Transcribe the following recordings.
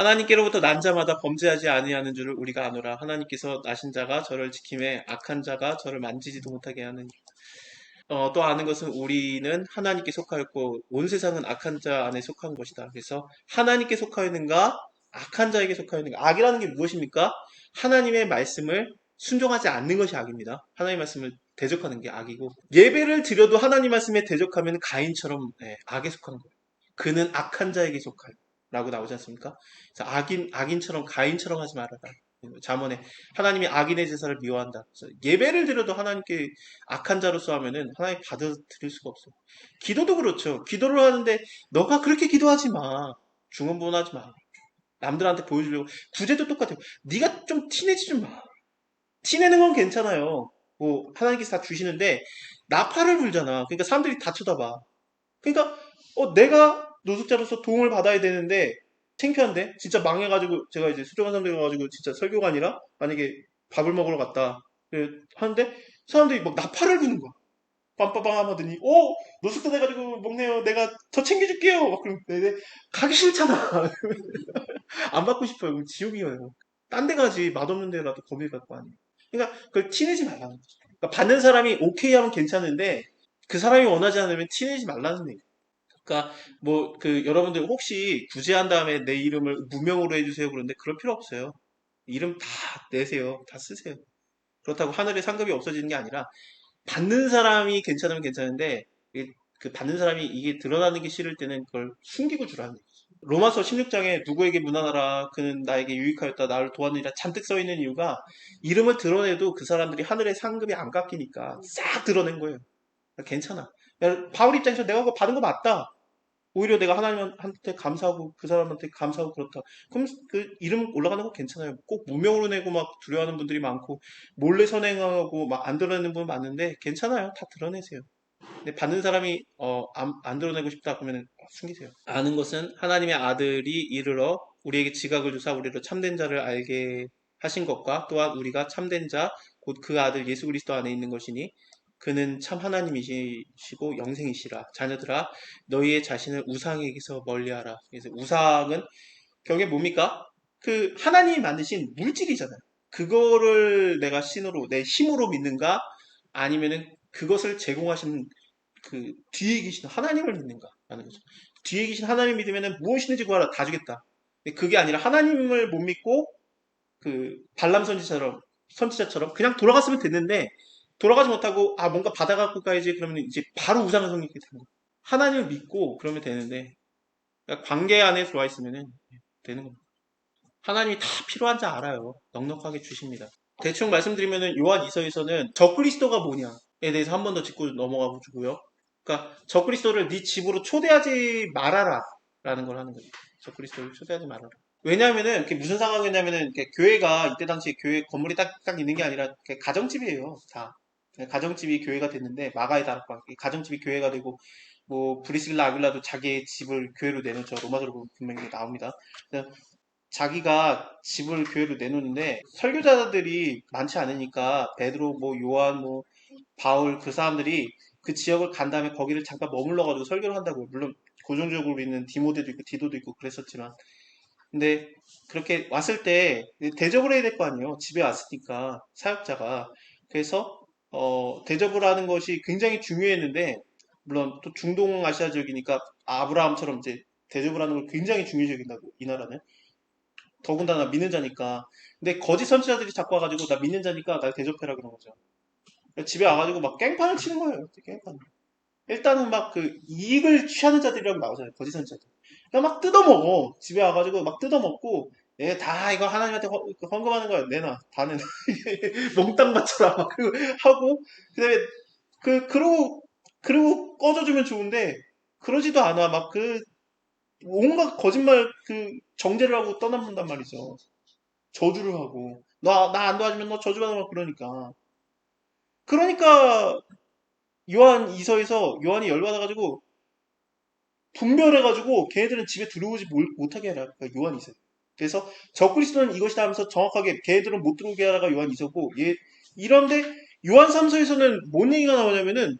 하나님께로부터 난 자마다 범죄하지 아니하는 줄을 우리가 아노라. 하나님께서 나신 자가 저를 지킴에 악한 자가 저를 만지지도 못하게 하느니. 어, 또 아는 것은 우리는 하나님께 속하였고 온 세상은 악한 자 안에 속한 것이다. 그래서 하나님께 속하였는가 악한 자에게 속하였는가 악이라는 게 무엇입니까? 하나님의 말씀을 순종하지 않는 것이 악입니다. 하나님의 말씀을 대적하는 게 악이고 예배를 드려도 하나님 말씀에 대적하면 가인처럼 예, 악에 속한 거예요. 그는 악한 자에게 속하여 라고 나오지 않습니까? 그래서 악인 악인처럼 가인처럼 하지 말아라. 잠언에 하나님이 악인의 제사를 미워한다. 예배를 드려도 하나님께 악한 자로서 하면은 하나님 받아들일 수가 없어요. 기도도 그렇죠. 기도를 하는데 너가 그렇게 기도하지 마. 중언부언하지 마. 남들한테 보여주려고 구제도 똑같아요. 네가 좀 티내지 좀 마. 티내는 건 괜찮아요. 뭐 하나님께서 다 주시는데 나팔을 불잖아. 그러니까 사람들이 다 쳐다봐. 그러니까 어, 내가 노숙자로서 도움을 받아야 되는데 창피한데 진짜 망해가지고 제가 이제 수족관 사람들 가가지고 진짜 설교가 아니라 만약에 밥을 먹으러 갔다 그래, 하는데 사람들이 막 나팔을 부는 거야. 빰빠빵 하더니 오 노숙자 돼가지고 먹네요. 내가 더 챙겨줄게요. 막 그러면 내 가기 싫잖아. 안 받고 싶어요. 그럼 지옥이에요. 딴 데 가지 맛없는 데라도 거기 갈거 아니에요. 그러니까 그걸 티내지 말라는 거죠. 그러니까 받는 사람이 오케이 하면 괜찮은데 그 사람이 원하지 않으면 티내지 말라는 얘기예요. 그러니까 뭐 그 여러분들 혹시 구제한 다음에 내 이름을 무명으로 해주세요 그런데 그럴 필요 없어요. 이름 다 내세요. 다 쓰세요. 그렇다고 하늘에 상급이 없어지는 게 아니라 받는 사람이 괜찮으면 괜찮은데 그 받는 사람이 이게 드러나는 게 싫을 때는 그걸 숨기고 주라는 얘기죠. 로마서 16장에 누구에게 문안하라 그는 나에게 유익하였다 나를 도왔느니라 잔뜩 써 있는 이유가 이름을 드러내도 그 사람들이 하늘의 상급이 안 깎이니까 싹 드러낸 거예요. 괜찮아. 야, 바울 입장에서 내가 그거 받은 거 맞다. 오히려 내가 하나님한테 감사하고 그 사람한테 감사하고 그렇다. 그럼 그 이름 올라가는 거 괜찮아요. 꼭 무명으로 내고 막 두려워하는 분들이 많고 몰래 선행하고 막 안 드러내는 분 많은데 괜찮아요. 다 드러내세요. 근데 받는 사람이 어, 안, 안 드러내고 싶다 그러면 숨기세요. 아는 것은 하나님의 아들이 이르러 우리에게 지각을 주사 우리로 참된 자를 알게 하신 것과 또한 우리가 참된 자 곧 그 아들 예수 그리스도 안에 있는 것이니 그는 참 하나님이시고 영생이시라. 자녀들아 너희의 자신을 우상에게서 멀리하라. 그래서 우상은 결국에 뭡니까? 그 하나님이 만드신 물질이잖아요. 그거를 내가 신으로 내 힘으로 믿는가? 아니면은 그것을 제공하신 그 뒤에 계신 하나님을 믿는가라는 거죠. 뒤에 계신 하나님 믿으면은 무엇이든지 구하라 다 주겠다. 근데 그게 아니라 하나님을 못 믿고 그 발람 선지처럼 선지자처럼 그냥 돌아갔으면 됐는데 돌아가지 못하고 아 뭔가 받아갖고 가야지 그러면 이제 바로 우상을 섬기게 되는 거예요. 하나님을 믿고 그러면 되는데 그러니까 관계 안에 들어와 있으면 되는 겁니다. 하나님이 다 필요한 자 알아요. 넉넉하게 주십니다. 대충 말씀드리면은 요한 이서에서는 적그리스도가 뭐냐에 대해서 한 번 더 짚고 넘어가 주고요. 그러니까 적그리스도를 네 집으로 초대하지 말아라 라는 걸 하는 거죠. 적그리스도를 초대하지 말아라. 왜냐하면은 무슨 상황이냐면은 교회가 이때 당시에 교회 건물이 딱, 딱 있는 게 아니라 가정집이에요. 다. 가정집이 교회가 됐는데 마가의 다락방 가정집이 교회가 되고 뭐 브리실라 아길라도 자기의 집을 교회로 내놓죠 로마서로 보면 분명히 나옵니다. 자기가 집을 교회로 내놓는데 설교자들이 많지 않으니까 베드로 뭐 요한 뭐 바울 그 사람들이 그 지역을 간 다음에 거기를 잠깐 머물러 가지고 설교를 한다고요. 물론 고정적으로 있는 디모데도 있고 디도도 있고 그랬었지만 근데 그렇게 왔을 때 대접을 해야 될 거 아니에요. 집에 왔으니까 사역자가 그래서 어, 대접을 하는 것이 굉장히 중요했는데, 물론 또 중동 아시아 지역이니까 아브라함처럼 이제 대접을 하는 걸 굉장히 중요시 여긴다고, 이 나라는. 더군다나 믿는 자니까. 근데 거짓 선지자들이 자꾸 와가지고 나 믿는 자니까 날 대접해라 그런 거죠. 집에 와가지고 막 깽판을 치는 거예요. 깽판. 일단은 막 그 이익을 취하는 자들이라고 나오잖아요. 거짓 선지자들. 그냥 막 뜯어먹어. 집에 와가지고 막 뜯어먹고 예, 다 이거 하나님한테 헌, 그 헌금하는 거야. 내놔. 다 내놔. 몽땅 바쳐라. 막 하고, 그 다음에, 그, 그러고, 그러고 꺼져주면 좋은데, 그러지도 않아. 막 그, 온갖 거짓말, 그, 정제를 하고 떠난단 말이죠. 저주를 하고. 너, 나 안 도와주면 너 저주받는 거 그러니까. 그러니까, 요한 이서에서 요한이 열받아가지고, 분별해가지고, 걔네들은 집에 들어오지 못하게 해라. 그러니까 요한 이서. 그래서 적그리스도는 이것이다 하면서 정확하게 걔들은 못 들어오게 하라가 요한 이서고 예, 이런데 요한 3서에서는 뭔 얘기가 나오냐면은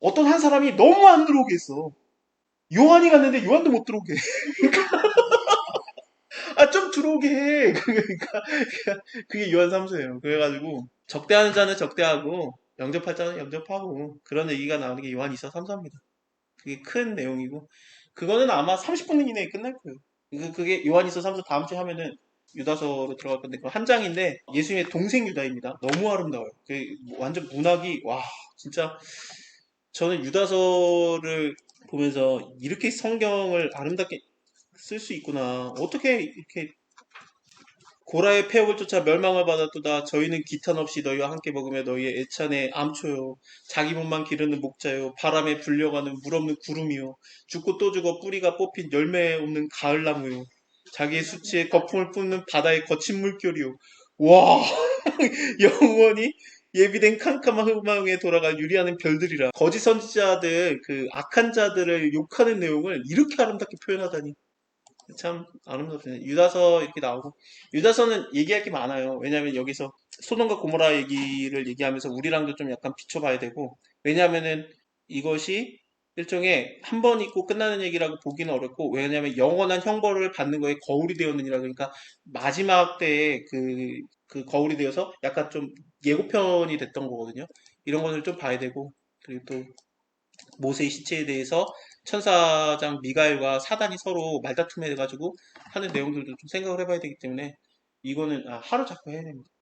어떤 한 사람이 너무 안 들어오게 했어. 요한이 갔는데 요한도 못 들어오게. 아, 좀 들어오게 해. 그러니까, 그게 요한 삼서예요. 그래가지고, 적대하는 자는 적대하고, 영접할 자는 영접하고, 그런 얘기가 나오는 게 요한 2서 3서입니다. 그게 큰 내용이고, 그거는 아마 30분 이내에 끝날 거예요. 그- 그게 요한 2서 3서 다음 주에 하면은, 유다서로 들어갈 건데, 그거 한 장인데, 예수님의 동생 유다입니다. 너무 아름다워요. 그 완전 문학이, 와, 진짜, 저는 유다서를 보면서 이렇게 성경을 아름답게 쓸 수 있구나. 어떻게 이렇게 고라의 폐역을 쫓아 멸망을 받았도다. 저희는 기탄 없이 너희와 함께 먹으며 너희의 애찬의 암초요. 자기 몸만 기르는 목자요. 바람에 불려가는 물 없는 구름이요. 죽고 또 죽어 뿌리가 뽑힌 열매 없는 가을나무요. 자기의 수치에 거품을 뿜는 바다의 거친 물결이요. 와, 영원히 예비된 캄캄한 흑마음에 돌아가 유리하는 별들이라. 거짓 선지자들, 그 악한 자들을 욕하는 내용을 이렇게 아름답게 표현하다니. 참 아름답습니다. 유다서 이렇게 나오고 유다서는 얘기할 게 많아요. 왜냐하면 여기서 소돔과 고모라 얘기를 얘기하면서 우리랑도 좀 약간 비춰봐야 되고 왜냐하면은 이것이 일종의 한번 읽고 끝나는 얘기라고 보기는 어렵고 왜냐하면 영원한 형벌을 받는 거에 거울이 되었느니라 그러니까 마지막 때에 그, 그 거울이 되어서 약간 좀 예고편이 됐던 거거든요. 이런 것을 좀 봐야 되고 그리고 또 모세의 시체에 대해서 천사장 미가엘과 사단이 서로 말다툼해 가지고 하는 내용들도 좀 생각을 해봐야 되기 때문에 이거는 아, 하루 잡고 해야 됩니다.